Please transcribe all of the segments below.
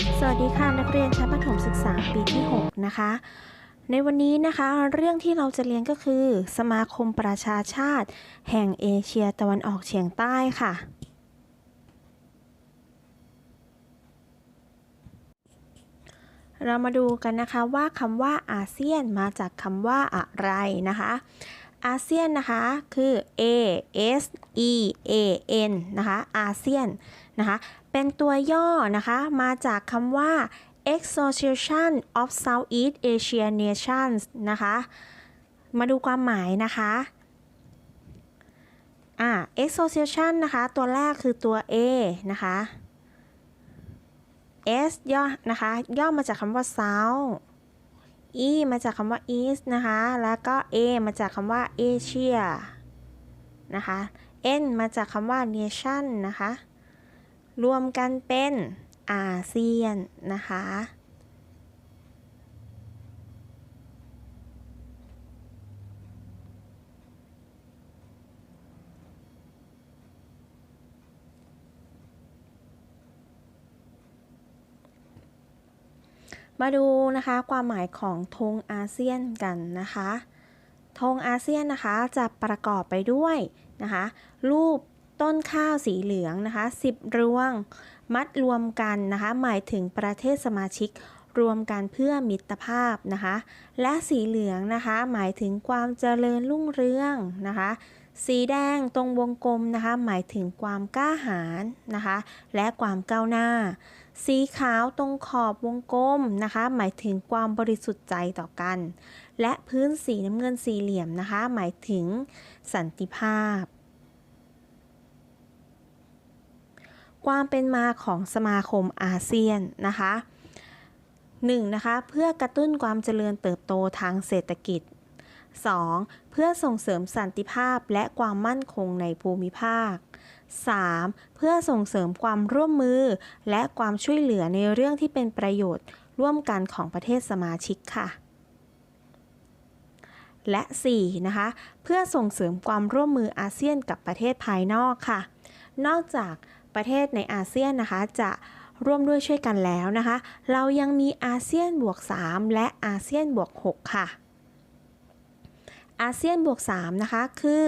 สวัสดีค่ะนักเรียนชั้นประถมศึกษาปีที่ 6 นะคะ ในวันนี้นะคะเรื่องที่เราจะเรียนก็คือ สมาคมประชาชาติ แห่งเอเชียตะวันออกเฉียงใต้ค่ะ เรามาดูกันนะคะว่าคำว่าอาเซียนมาจากคำว่าอะไรนะคะอาเซียนนะคะ คือ A S E A N นะคะ อาเซียนนะคะ เป็นตัวย่อนะคะมาจากคำว่า Association of Southeast Asian Nations นะคะ มาดูความหมายนะคะอ่า Association นะคะ ตัวแรกคือตัว A นะคะ S ย่อนะคะ ย่อมาจากคำว่า South E มาจากคำว่า East นะคะ แล้วก็ A มาจากคำว่า Asia นะคะ N มาจากคำว่า Nation นะคะ รวมกันเป็นอาเซียนนะคะ มาดูนะคะความหมายของธงอาเซียนกันนะคะธงอาเซียนนะคะจะประกอบไปด้วยนะคะรูป ต้นข้าวสีเหลืองนะคะ 10 รวง มัดรวมกันนะคะ หมายถึงประเทศสมาชิกรวมกันเพื่อมิตรภาพนะคะ และสีเหลืองนะคะ หมายถึงความเจริญรุ่งเรืองนะคะ สีแดงตรงวงกลมนะคะ หมายถึงความกล้าหาญนะคะ และความก้าวหน้า สีขาวตรงขอบวงกลมนะคะ หมายถึงความบริสุทธิ์ใจต่อกัน และพื้นสีน้ำเงินสี่เหลี่ยมนะคะ หมายถึงสันติภาพ ความเป็นมาของสมาคมอาเซียนนะคะ 1. นะคะ เพื่อกระตุ้นความเจริญเติบโตทางเศรษฐกิจ 2. เพื่อส่งเสริมสันติภาพและความมั่นคงในภูมิภาค 3. เพื่อส่งเสริมความร่วมมือ และความช่วยเหลือในเรื่องที่เป็นประโยชน์ร่วมกันของประเทศสมาชิกค่ะ และ 4. นะคะ เพื่อส่งเสริมความร่วมมืออาเซียนกับประเทศภายนอกค่ะ นอกจาก ประเทศในอาเซียนนะคะ จะร่วมด้วยช่วยกันแล้วนะคะ เรายังมีอาเซียนบวก 3 และอาเซียนบวก 6 ค่ะ อาเซียนบวก 3 นะคะ คือ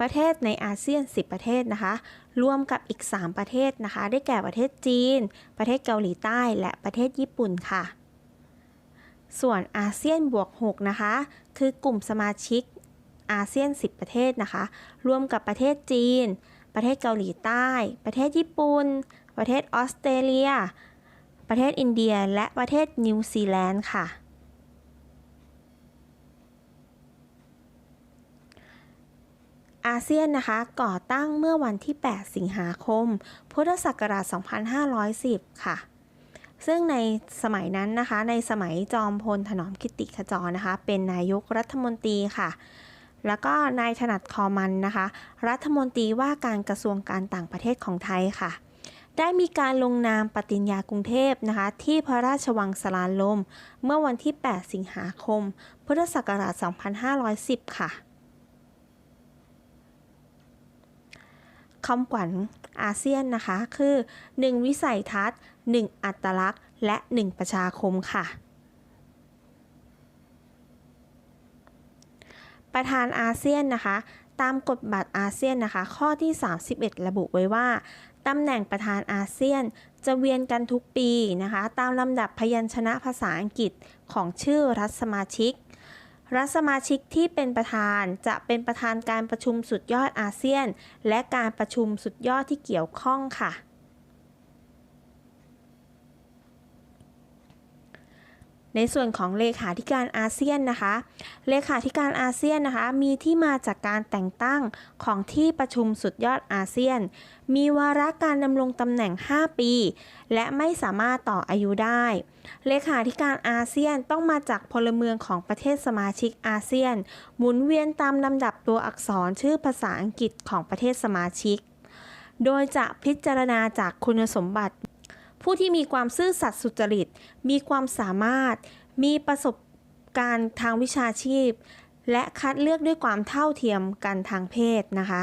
ประเทศในอาเซียน 10 ประเทศนะคะ รวมกับอีก 3 ประเทศนะคะ ได้แก่ประเทศจีน ประเทศเกาหลีใต้ และประเทศญี่ปุ่นค่ะ ส่วนอาเซียนบวก 6 นะคะ คือกลุ่มสมาชิกอาเซียน 10 ประเทศนะคะ รวมกับประเทศจีน ประเทศเกาหลีใต้ ประเทศญี่ปุ่น ประเทศออสเตรเลีย ประเทศอินเดีย และประเทศนิวซีแลนด์ค่ะ อาเซียนนะคะก่อตั้งเมื่อวันที่ 8 สิงหาคม พุทธศักราช 2510 ค่ะซึ่งในสมัยนั้นนะคะ ในสมัยจอมพลถนอมกิติขจรนะคะ เป็นนายกรัฐมนตรีค่ะ แล้วก็นายถนัดคอมันนะคะ รัฐมนตรีว่าการกระทรวงการต่างประเทศของไทยค่ะ ได้มีการลงนามปฏิญญากรุงเทพนะคะ ที่พระราชวังสลานลม เมื่อวันที่ 8 สิงหาคม พุทธศักราช 2510 ค่ะคำขวัญอาเซียนนะคะ คือ 1 วิสัยทัศน์ 1 อัตลักษณ์ และ 1 ประชาคมค่ะ ประธานอาเซียนนะคะ ตามกฎบัตรอาเซียนนะคะ ข้อที่ 31 ระบุไว้ว่าตำแหน่งประธานอาเซียนจะเวียนกันทุกปีนะคะ ตามลำดับพยัญชนะภาษาอังกฤษของชื่อรัฐสมาชิก รัฐสมาชิกที่เป็นประธานจะเป็นประธานการประชุมสุดยอดอาเซียน และการประชุมสุดยอดที่เกี่ยวข้องค่ะ ในส่วนของเลขาธิการอาเซียนนะคะ เลขาธิการอาเซียนนะคะ มีที่มาจากการแต่งตั้งของที่ประชุมสุดยอดอาเซียน มีวาระการดำรงตำแหน่ง 5 ปี และไม่สามารถต่ออายุได้ เลขาธิการอาเซียนต้องมาจากพลเมืองของประเทศสมาชิกอาเซียน หมุนเวียนตามลำดับตัวอักษรชื่อภาษาอังกฤษของประเทศสมาชิก โดยจะพิจารณาจากคุณสมบัติ ผู้ที่มีความซื่อสัตย์สุจริต มีความสามารถ มีประสบการณ์ทางวิชาชีพ และคัดเลือกด้วยความเท่าเทียมกันทางเพศนะคะ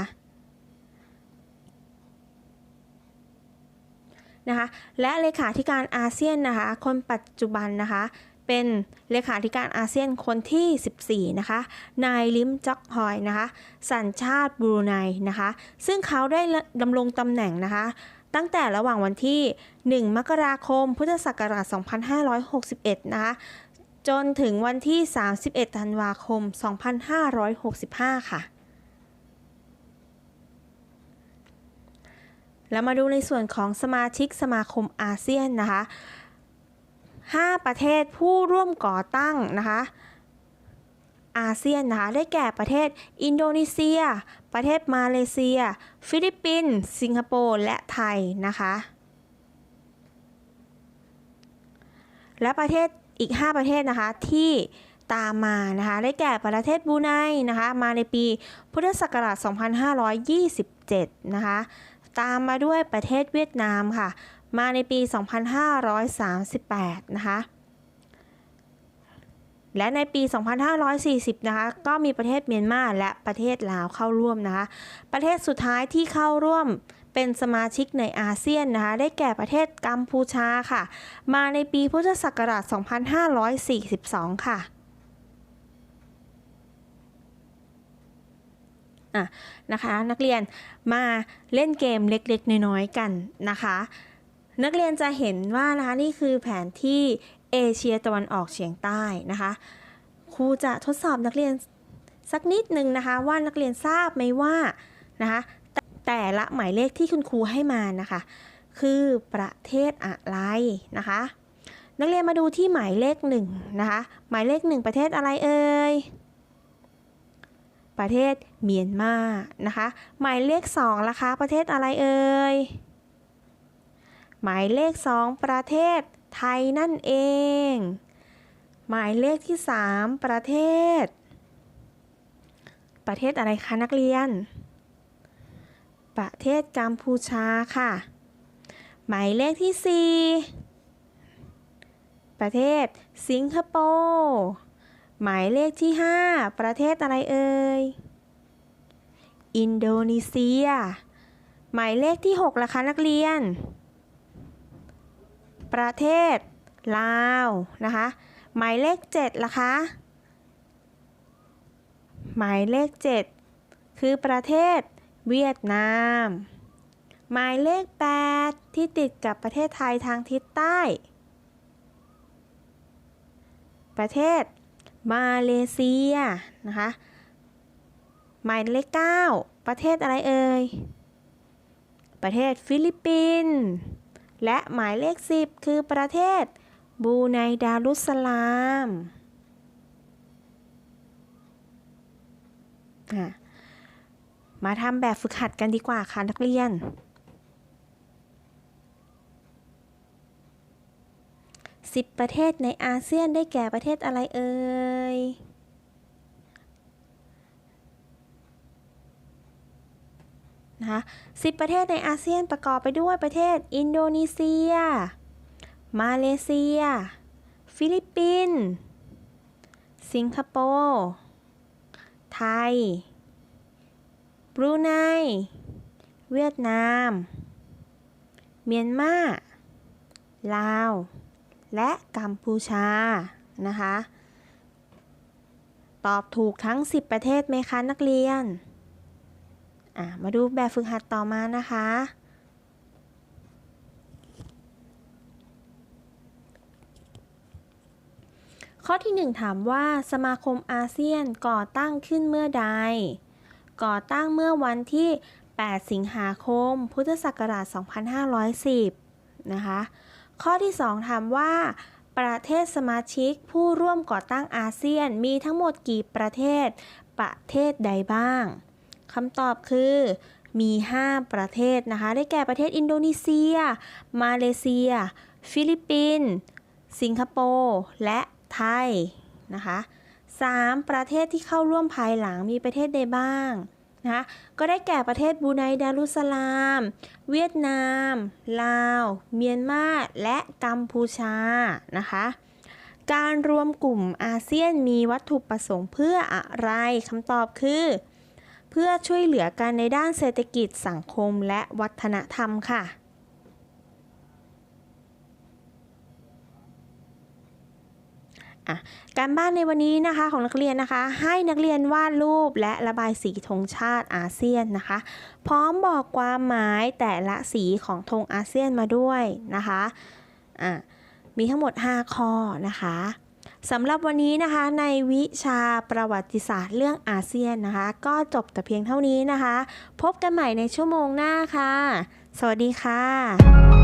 นะคะและเลขาธิการอาเซียนนะคะคนปัจจุบันนะคะเป็นเลขาธิการอาเซียนคนที่ 14 นะคะ นายลิมจ็อกฮอยนะคะ สัญชาติบรูไนนะคะ ซึ่งเขาได้ดำรงตำแหน่งนะคะ ตั้งแต่ระหว่างวันที่ 1 มกราคม พุทธศักราช 2561 นะคะ จนถึงวันที่ 31 ธันวาคม 2565 ค่ะ แล้วมาดูในส่วนของสมาชิกสมาคมอาเซียนนะคะ 5 ประเทศผู้ร่วมก่อตั้งนะคะ อาเซียนนะคะได้แก่ประเทศอินโดนีเซีย ประเทศมาเลเซีย ฟิลิปปินส์สิงคโปร์และไทยนะคะ และประเทศอีก 5 ประเทศนะคะที่ตามมานะคะได้แก่ประเทศบูไนนะคะมาในปีพุทธศักราช 2527 นะคะตามมาด้วยประเทศเวียดนามค่ะ มาในปี 2538 นะคะ และในปี 2540 นะคะ ก็มีประเทศเมียนมาและประเทศลาวเข้าร่วมนะคะ ประเทศสุดท้ายที่เข้าร่วมเป็นสมาชิกในอาเซียนนะคะ ได้แก่ประเทศกัมพูชาค่ะ มาในปีพุทธศักราช 2542 ค่ะอะนะคะนักเรียนมาเล่นเกมเล็กๆ น้อยๆ กันนะคะ นักเรียนจะเห็นว่านะคะนี่คือแผนที่ เอเชียตะวันออกเฉียงใต้นะคะครูจะทดสอบนักเรียนสักนิดหนึ่งนะคะ ว่านักเรียนทราบไหมว่านะคะแต่แต่ละหมายเลขที่คุณครูให้มานะคะ คือประเทศอะไรนะคะ นักเรียนมาดูที่หมายเลขหนึ่งนะคะหมายเลขหนึ่งประเทศอะไรเอ่ยประเทศเมียนมานะคะ หมายเลขสองล่ะคะ ประเทศอะไรเอ่ยหมายเลขสองประเทศ ไทยนั่นเอง หมายเลขที่สามประเทศ ประเทศอะไรคะนักเรียน ประเทศกัมพูชาค่ะ หมายเลขที่สี่ประเทศสิงคโปร์หมายเลขที่ 5 ประเทศอะไรเอ่ย อินโดนีเซีย หมายเลขที่ 6ล่ะคะนักเรียน ประเทศลาวนะคะ หมายเลข7ล่ะคะ หมายเลข 7 คือประเทศเวียดนาม หมายเลข 8 ที่ติดกับประเทศไทยทางทิศใต้ ประเทศมาเลเซียนะคะ หมายเลข 9 ประเทศอะไรเอ่ย ประเทศฟิลิปปินส์ และหมายเลข 10 คือประเทศบูไนดารุสลามมาทำแบบฝึกหัดกันดีกว่าค่ะนักเรียน 10 ประเทศในอาเซียนได้แก่ประเทศอะไรเอ่ย นะคะ10 ประเทศในอาเซียนประกอบไปด้วยประเทศ อินโดนีเซีย มาเลเซีย ฟิลิปปินส์ สิงคโปร์ ไทย บรูไน เวียดนาม เมียนมา ลาว และกัมพูชา นะคะ ตอบถูกทั้ง 10 ประเทศไหมคะนักเรียน มาดูแบบฝึกหัดต่อมานะคะ ข้อที่ 1 ถามว่าสมาคมอาเซียนก่อตั้งขึ้นเมื่อใด ก่อตั้งเมื่อวันที่ 8 สิงหาคม พุทธศักราช 2510 นะคะ ข้อที่ 2 ถามว่า ประเทศสมาชิกผู้ร่วมก่อตั้งอาเซียนมีทั้งหมดกี่ประเทศ ประเทศใดบ้าง คำตอบคือมี 5 ประเทศนะคะ ได้แก่ประเทศอินโดนีเซีย มาเลเซีย ฟิลิปปินส์ สิงคโปร์ และไทยนะคะ 3 ประเทศที่เข้าร่วมภายหลังมีประเทศใดบ้างนะคะ ก็ได้แก่ประเทศบูไนดารุสลาม เวียดนาม ลาว เมียนมา และกัมพูชา นะคะ การรวมกลุ่มอาเซียนมีวัตถุประสงค์เพื่ออะไร คำตอบคือ พื่อช่วยเหลือกันในด้านเศรษฐกิจสังคมและวัฒนธรรมค่ะ การบ้านในวันนี้นะคะของนักเรียนนะคะ ให้นักเรียนวาดรูปและระบายสีธงชาติอาเซียนนะคะ พร้อมบอกความหมายแต่ละสีของธงอาเซียนมาด้วยนะคะะมีทั้งหมด 5 ข้อนะคะ สำหรับวันนี้นะคะในวิชาประวัติศาสตร์เรื่องอาเซียนนะคะ ก็จบแต่เพียงเท่านี้นะคะ พบกันใหม่ในชั่วโมงหน้าค่ะ สวัสดีค่ะ